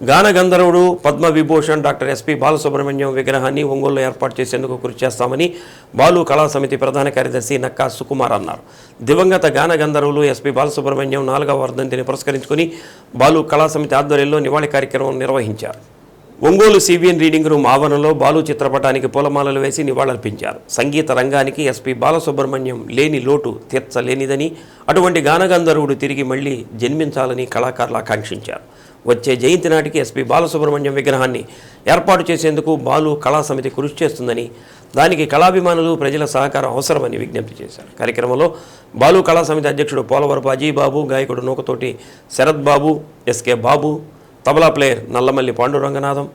గాన గంధర్వుడు Padma Vibhushan doctor SP Balasubrahmanyam విగ్రహాన్ని ఒంగోలులో ఏర్పాటు చేసేందుకు కృషి చేస్తామని బాలు కళా సమితి ప్రధాన కార్యదర్శి నక్కా సుకుమార్ అన్నారు. దివంగత గాన గంధర్వులు ఎస్పి బాలసుబ్రహ్మణ్యం నాలుగవ వర్ధంతిని పురస్కరించుకుని బాలు కళా సమితి ఆధ్వర్యంలో నివాళి కార్యక్రమం నిర్వహించారు. ఒంగోలు సిబిఎన్ రీడింగ్ రూమ్ ఆవరణలో బాలు చిత్రపటానికి పూలమాలలు వేసి నివాళులర్పించారు. సంగీత రంగానికి ఎస్పి బాలసుబ్రహ్మణ్యం లేని లోటు తీర్చలేనిదని అటువంటి గానగంధర్వుడు తిరిగి మళ్ళీ జన్మించాలని కళాకారులు ఆకాంక్షించారు. వచ్చే జయంతి నాటికి ఎస్పి బాలసుబ్రహ్మణ్యం విగ్రహాన్ని ఏర్పాటు చేసేందుకు బాలు కళా సమితి కృషి చేస్తుందని దానికి కళాభిమానులు ప్రజల సహకారం అవసరమని విజ్ఞప్తి చేశారు. కార్యక్రమంలో బాలు కళా సమితి అధ్యక్షుడు పోలవరపు అజీబాబు గాయకుడు నూకతోటి శరత్ బాబు ఎస్కే బాబు తబలా ప్లేయర్ నల్లమల్లి పాండురంగనాథం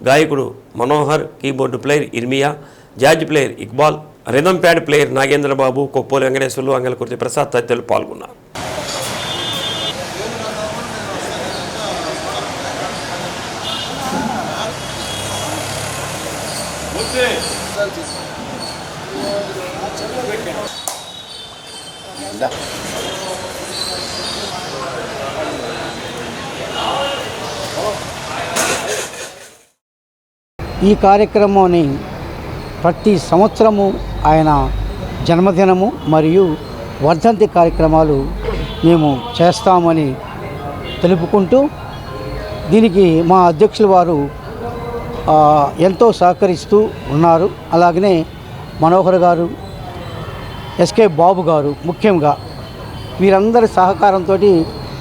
గాయకుడు Manohar keyboard player Irmiya jazz player Iqbal rhythm pad player Nagendrababu Koppolu Venkateswarlu Angalakurthi Prasad తదితరులు పాల్గొన్నారు. ఈ కార్యక్రమాన్ని ప్రతి సంవత్సరము ఆయన జన్మదినము మరియు వర్ధంతి కార్యక్రమాలు మేము చేస్తామని తెలుపుకుంటూ దీనికి మా అధ్యక్షుల వారు ఎంతో సహకరిస్తూ ఉన్నారు. అలాగనే మనోహర్ గారు ఎస్కే బాబు గారు ముఖ్యంగా వీరందరి సహకారంతో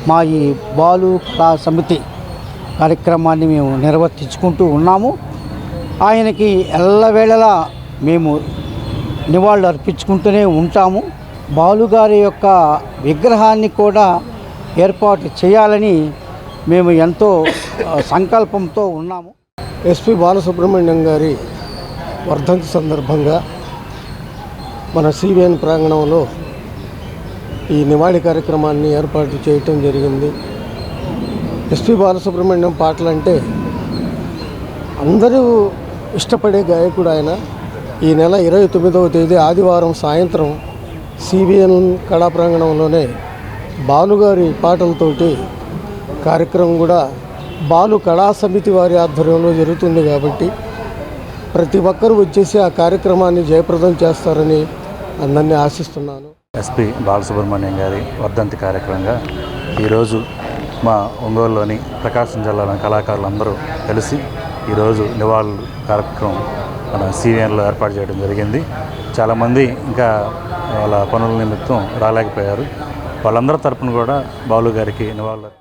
మా ఈ బాలు కళా సమితి కార్యక్రమాన్ని మేము నిర్వర్తించుకుంటూ ఉన్నాము. ఆయనకి ఎల్లవేళలా మేము నివాళులు అర్పించుకుంటూనే ఉంటాము. బాలుగారి యొక్క విగ్రహాన్ని కూడా ఏర్పాటు చేయాలని మేము ఎంతో సంకల్పంతో ఉన్నాము. ఎస్పి బాలసుబ్రహ్మణ్యం గారి వర్ధంతి సందర్భంగా మన సిబిఎన్ ప్రాంగణంలో ఈ నివాళి కార్యక్రమాన్ని ఏర్పాటు చేయటం జరిగింది. ఎస్పి బాలసుబ్రహ్మణ్యం పాటలంటే అందరూ ఇష్టపడే గాయకుడు ఆయన. ఈ నెల ఇరవై తొమ్మిదవ తేదీ ఆదివారం సాయంత్రం సిబిఎన్ కళా ప్రాంగణంలోనే బాలుగారి పాటలతోటి కార్యక్రమం కూడా బాలు కళా సమితి వారి ఆధ్వర్యంలో జరుగుతుంది కాబట్టి ప్రతి ఒక్కరూ వచ్చేసి ఆ కార్యక్రమాన్ని జయప్రదం చేస్తారని అందరినీ ఆశిస్తున్నాను. ఎస్పి బాలసుబ్రహ్మణ్యం గారి వర్ధంతి కార్యక్రమంగా ఈరోజు మా ఒంగోలులోని ప్రకాశం జిల్లాలోని కళాకారులందరూ కలిసి ఈరోజు నివాళులు కార్యక్రమం మన సీనియర్లో ఏర్పాటు చేయడం జరిగింది. చాలామంది ఇంకా వాళ్ళ పనుల నిమిత్తం రాలేకపోయారు. వాళ్ళందరి తరపున కూడా బాలు గారికి నివాళులు